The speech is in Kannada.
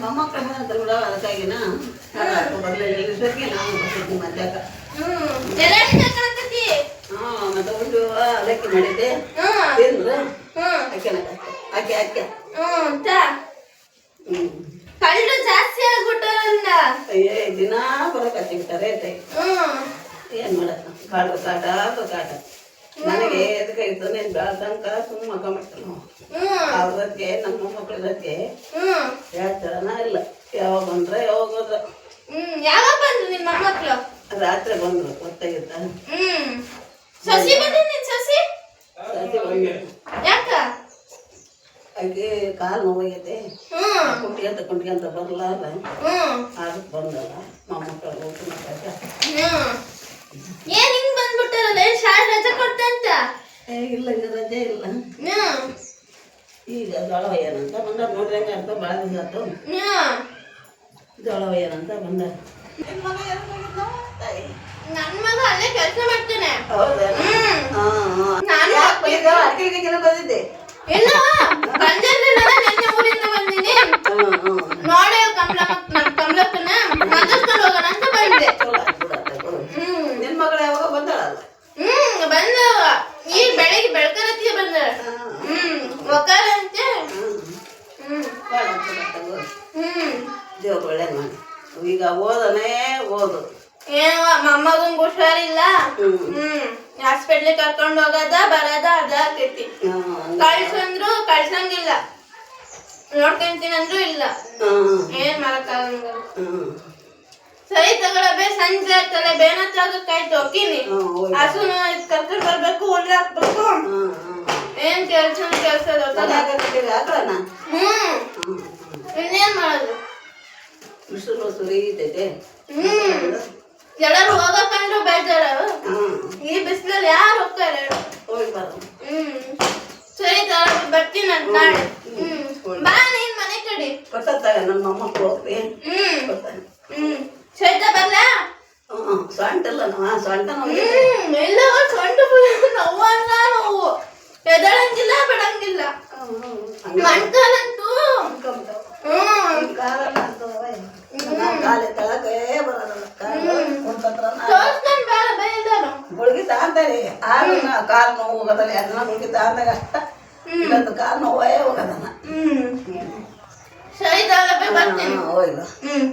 ಮೊಮ್ಮಕ್ಕಳು ಅಂತ ಕೂಡ ಅದಕ್ಕಾಗಿನ ಬರಲಿಲ್ಲ ನಾವು ಬರ್ತಿದ್ವಿ ಮಧ್ಯಾಹ್ನ. ಹಾಂ ಮತ್ತೆ ಒಂದು ಅದಕ್ಕೆ ಮಾಡಿದ್ದೆ. ತಿಂದ್ರು ಹ್ಮ್ ಅಕ್ಕಿ ಅಕ್ಕೆ ಕಳ್ಳು ಜಾಸ್ತಿ ಆಗ್ಬಿಟ್ಟಾರಲ್ಲ ಏ ದಿನ ಬರೋಕತ್ತಿ ಬಿಟ್ಟಾರೆ ತಾಯಿ ಏನು ಮಾಡಕ್ಕ? ಕಾಡು ಕಾಟ ಕಾಟ. ನನಗೆ ಎದಕ್ಕೆ ಇತ್ತು ನೀನು ಬೆಳ್ದಂಕ ಸುಮ್ಮ ಮಕ್ಕಂಬಿಡ್ತಾರೆ ನಾವು ಹ್ಮ್. ಅವ್ರದಕ್ಕೆ ನಮ್ಮ ಮಕ್ಕಳದಕ್ಕೆ ಹ್ಮ್ ಹೇಳ್ತಾರನ ಇಲ್ಲ ಯಾವಾಗ ಬಂದ್ರೆ ಯಾವಾಗ ಹೋದ್ರ ಹ್ಮ್ ಯಾವಾಗ ಬಂದ್ರು ನಿಮ್ಮ ಮೊಮ್ಮಕ್ಳು ರಾತ್ರಿ ಬಂದ್ರು ಗೊತ್ತಾಗಿತ್ತ? ಹ್ಮ್. ಸಸಿ ಬಂದ ನಿನ್ ಸಸಿ? ರಾತ್ರಿ ಬಂದ್ರು ಯಾಕ? ಆಕೆ ಕಾಲು ನೋವಾಗೈತೆ. ಹ್ಮ್. ಕುಂಟಿ ಅಂತ ಕುಂಟಿ ಅಂತ ಬರಲಾರ ಹ್ಮ್. ಅದಕ್ಕೆ ಬಂದಲ್ಲ ಮೊಮ್ಮಕ್ಕಳು ಊಟ ಹ್ಮ್. ಏನ್ ಹಿಂಗ್ ಬಂದ್ಬಿಟ್ಟಾರಲ್ಲ ಏನ್ ಶಾಲೆ ರಜೆ ಕೊಡ್ತಂತ ಇಲ್ಲ ಇನ್ನು ರಜೆ ಇಲ್ಲ. ಈಗ ಜೋಳ ಏನಂತ ಬಂದ. ನೋಡ್ರಿ ಹೆಂಗ ಅಂತ ಭಾಳ ದಿವಸ ಆತು ಹ್ಮ್. ಜೋಳ ಏನಂತ ಬಂದ. ನಿನ್ ಮಗ ಅಲ್ಲೇ ಕೆಲಸ ಮಾಡ್ತಾನೆ. ನಾನು ಬಂದಿದ್ದೆ? ಇಲ್ಲ ನಿನ್ನೆ ಊರಿಂದ ಬಂದಿನಿ. ನೋಡಿ ನಮ್ ಕಮಲಕ್ಕನ ಮಾತಾಡ್ಕೊಂಡು ಹೋಗೋಣ ಅಂತ ಬಂದೆ. ನಿನ್ ಮಗಳು ಯಾವಾಗ ಬಂದಾಳಲ್ಲ? ಹ್ಮ್ ಬಂದ ಈಗ ಬೆಳಗ್ಗೆ ಬೆಳಕರತ್ತಿಗೆ ಬಂದ ಹ್ಮ್ ಒಕ್ಕಾರ ಅಂತೆ ಹ್ಮ್. ಹ್ಮ್. ದೇವ್ರು ಒಳ್ಳೇದು ಮಾಡಿ. ಈಗ ಓದನೇ ಓದು ಏನು ಮೊಮ್ಮಗಂಗ್ ಹುಷಾರಿಲ್ಲ ಹ್ಮ್. ಹಾಸ್ಪಿಟ್ಲ್ ಹಾಸ್ಪಿಟ್ಲಿಗೆ ಕರ್ಕೊಂಡು ಹೋಗೋದ ಬರೋದ ಅದ ಆಕೈತಿ ಹ್ಮ್. ಕಳ್ಸಂದ್ರು ಕಳ್ಸಂಗಿಲ್ಲ ನೋಡ್ಕೊಂತೀನಂದ್ರು ಇಲ್ಲ. ಏನ್ ಮಾಡಕ್ಕಾಗಂಗಿಲ್ಲ ಹ್ಮ್. ಸರಿ ತಗೊಳಬೇ ಸಂಜೆ ಆಯ್ತಲ್ಲ ಬೇನ ತಗಕ್ಕಾಯ್ತು ಹೋಗಿನಿ. ಹಸುನ ಕರ್ಕೊಂಡ್ ಬರ್ಬೇಕು ಹುಲ್ಲು ಹಾಕ್ಬೇಕು. ಏನ್ ಕೆಲ್ಸ ಕೆಲ್ಸ ಹ್ಮ್ ಬಿಸಿಲು ಸುರಿತೈತೆ ಎಲ್ಲರೂ ಹೋಗಕ್ಕಂಡ್ರು ಬೇಜಾರು ಈ ಬಿಸಿಲಲ್ಲಿ ಯಾರು ಹೋಗ್ತಾರೆ? ಹೇಳು? ಹೋಗಿ ಬರ ಹ್ಮ್. ಸರಿ ಬರ್ತೀನಿ ಅಂತ ನಾಳೆ. ಹ್ಮ್. ಬಾ. ನೀನ್ ಮನೆ ಕಡೆ. ಗೊತ್ತಾಗ ನಮ್ಮ ಅಮ್ಮ ಹೋಗ್ರಿ ಹ್ಮ್. ಗೊತ್ತಾಗ ಹ್ಮ್. ಶ್ವೇತಾ ಬರ್ಲಾ? ಹ್ಮ್ ಸೊಂಟಲ್ಲ ನಾ ಸೊಂಟ ಹ್ಮ್. ಎಲ್ಲ ಸೊಂಟ ನೋವಲ್ಲ ನೋವು. ಎದಳಂಗಿಲ್ಲ ಬಿಡಂಗಿಲ್ಲ ಹ್ಮ್ ಕಾಲ ತಳಕೇ ಬರೋದಲ್ಲ ಕಾಲು ಕುಂತತ್ರ ನಾ- ತೋರ್ಸ್ಕೊಂಡ್ ಬೇಡ ಬೈದಾರು ತಗೊಂತಾರೆ ಆದ್ರೂ ಕಾಲು ನೋವು ಹೋಗೋದಲ್ಲ ಅದನ್ನ ಹೋಗಿದ್ದ ಅಂದಾಗ ಅಷ್ಟ. ಇವತ್ತು ಕಾಲು ನೋವೇ ಹೋಗದಲ್ಲ ಬರ್ತೀನಿ. ಹೋಯ್ತು ಹ್ಮ್.